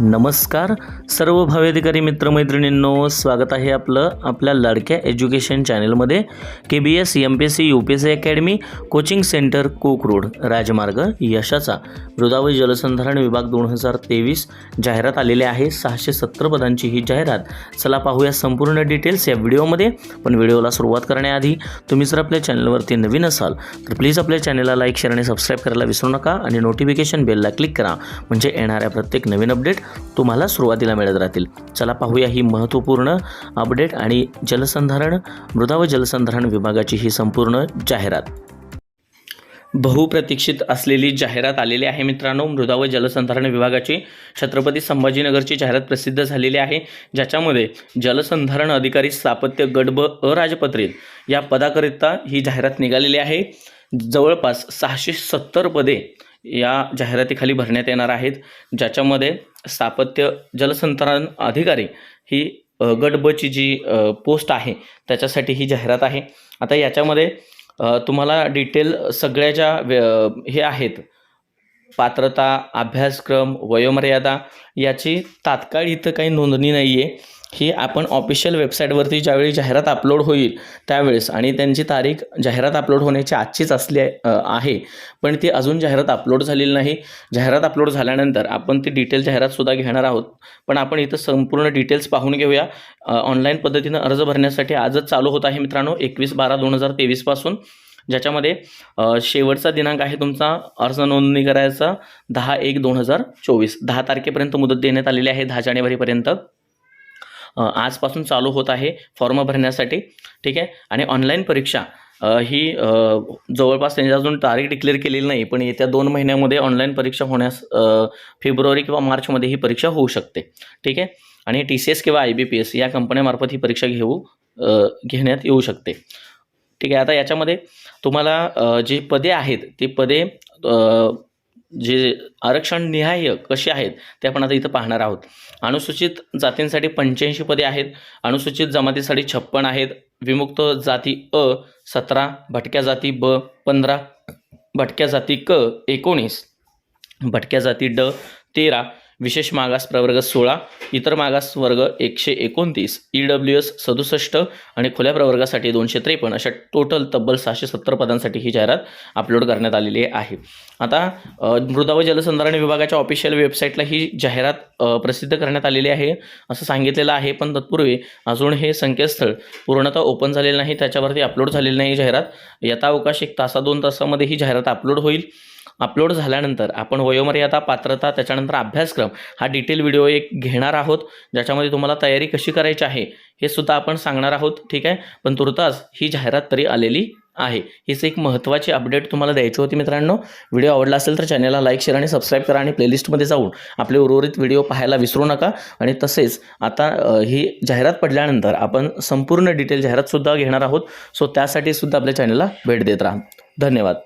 नमस्कार. सर्व भावेधिकारी मित्रमैत्रिणींनो स्वागत आहे आपलं आपल्या लाडक्या एज्युकेशन चॅनलमध्ये. K B S M P S C U P S C academy coaching centre कोक रोड राजमार्ग यशाचा मृदा जलसंधारण विभाग दोन हजार तेवीस जाहिरात आलेली आहे. सहाशे सत्तर पदांची ही जाहिरात. चला पाहूया संपूर्ण डिटेल्स या व्हिडिओमध्ये. पण व्हिडिओला सुरुवात करण्याआधी तुम्ही जर आपल्या चॅनलवरती नवीन असाल तर प्लीज आपल्या चॅनलला लाईक शेअर आणि सबस्क्राईब करायला विसरू नका. आणि नोटिफिकेशन बेलला क्लिक करा. म्हणजे येणाऱ्या प्रत्येक नवीन अपडेट तुम्हाला सुरुवातीला मिळत राहतील. चला पाहूया ही महत्त्वपूर्ण अपडेट आणि जलसंधारण मृदा व जलसंधारण विभागाची ही संपूर्ण जाहिरात. बहुप्रतीक्षित असलेली जाहिरात आलेली आहे मित्रांनो. मृदा व जलसंधारण विभागाची छत्रपती संभाजीनगरची जाहिरात प्रसिद्ध झालेली आहे ज्याच्यामध्ये जलसंधारण अधिकारी स्थापत्य गट ब अराजपत्रित या पदाकरिता ही जाहिरात निघालेली आहे. जवळपास सहाशे सत्तर पदे या जाहिरातीखाली भरण्यात येणार आहेत. ज्याच्यामध्ये स्थापत्य जलसंधारण अधिकारी ही गटबची गट जी पोस्ट आहे त्याच्यासाठी ही जाहिरात आहे. आता याच्यामध्ये तुम्हाला डिटेल सगळ्या ज्या व्य- हे आहेत पात्रता अभ्यासक्रम वयोमर्यादा याची तात्काळ इथं काही नोंदणी नाही आहे ही आपण ऑफिशियल वेबसाईटवरती ज्यावेळी जाहिरात अपलोड होईल त्यावेळेस आणि त्यांची तारीख जाहिरात अपलोड होण्याची आजचीच असली आहे पण ती अजून जाहिरात अपलोड झालेली नाही. जाहिरात अपलोड झाल्यानंतर आपण ती डिटेल जाहिरातसुद्धा घेणार आहोत. पण आपण इथं संपूर्ण डिटेल्स पाहून घेऊया. ऑनलाईन पद्धतीनं अर्ज भरण्यासाठी आजच चालू होत आहे मित्रांनो एकवीस बारा दोन हजार तेवीसपासून ज्याच्यामध्ये शेवटचा दिनांक आहे तुमचा अर्ज नोंदणी करायचा दहा एक दोन हजार चोवीस. दहा तारखेपर्यंत मुदत देण्यात आलेली आहे दहा जानेवारीपर्यंत. आजपासून चालू होत आहे फॉर्म भरण्यासाठी ठीक आहे? आणि ऑनलाईन परीक्षा ही जवळपास त्यांनी अजून तारीख डिक्लेअर केलेली नाही पण येत्या दोन महिन्यामध्ये ऑनलाईन परीक्षा होण्यास फेब्रुवारी किंवा मार्चमध्ये ही परीक्षा होऊ शकते ठीक आहे? आणि टी सी एस किंवा आय बी पी एस या कंपन्यामार्फत ही परीक्षा घेऊ घेण्यात येऊ शकते ठीक आहे? आता याच्यामध्ये तुम्हाला जी पदे आहेत ती पदे जे आरक्षण निहाय कसे आहेत ते आपण आता इथं पाहणार आहोत. अनुसूचित जातींसाठी पंच्याऐंशी पदे आहेत अनुसूचित जमातीसाठी छप्पन आहेत विमुक्त जाती अ सतरा भटक्या जाती ब पंधरा भटक्या जाती क एकोणीस भटक्या जाती ड तेरा विशेष मागास प्रवर्ग सोळा इतर मागास वर्ग एकशे एकोणतीस ई डब्ल्यू एस सदुसष्ट आणि खुल्या प्रवर्गासाठी दोनशे त्रेपन्न अशा टोटल तब्बल सहाशे सत्तर पदांसाठी ही जाहिरात अपलोड करण्यात आलेली आहे. आता मृदा व जलसंधारण विभागाच्या ऑफिशियल वेबसाईटला ही जाहिरात प्रसिद्ध करण्यात आलेली आहे असं सांगितलेलं आहे पण तत्पूर्वी अजून हे संकेतस्थळ पूर्णतः ओपन झालेलं नाही त्याच्यावरती अपलोड झालेली नाही जाहिरात. यथावकाश एक तासा दोन तासामध्ये ही जाहिरात अपलोड होईल. अपलोड झाल्यानंतर आपण वयोमर्यादा पात्रता त्याच्यानंतर अभ्यासक्रम हा डिटेल व्हिडिओ एक घेणार आहोत ज्याच्यामध्ये तुम्हाला तयारी कशी करायची आहे हे सुद्धा आपण सांगणार आहोत ठीक आहे? पण तुर्तास ही जाहिरात तरी आलेली आहे. हीच एक महत्त्वाची अपडेट तुम्हाला द्यायची होती मित्रांनो. व्हिडिओ आवडला असेल तर चॅनलला लाईक शेअर आणि सबस्क्राईब करा आणि प्लेलिस्टमध्ये जाऊन आपले उर्वरित व्हिडिओ पाहायला विसरू नका. आणि तसेच आता ही जाहिरात पडल्यानंतर आपण संपूर्ण डिटेल जाहिरातसुद्धा घेणार आहोत. सो त्यासाठी सुद्धा आपल्या चॅनलला भेट देत राहा. धन्यवाद.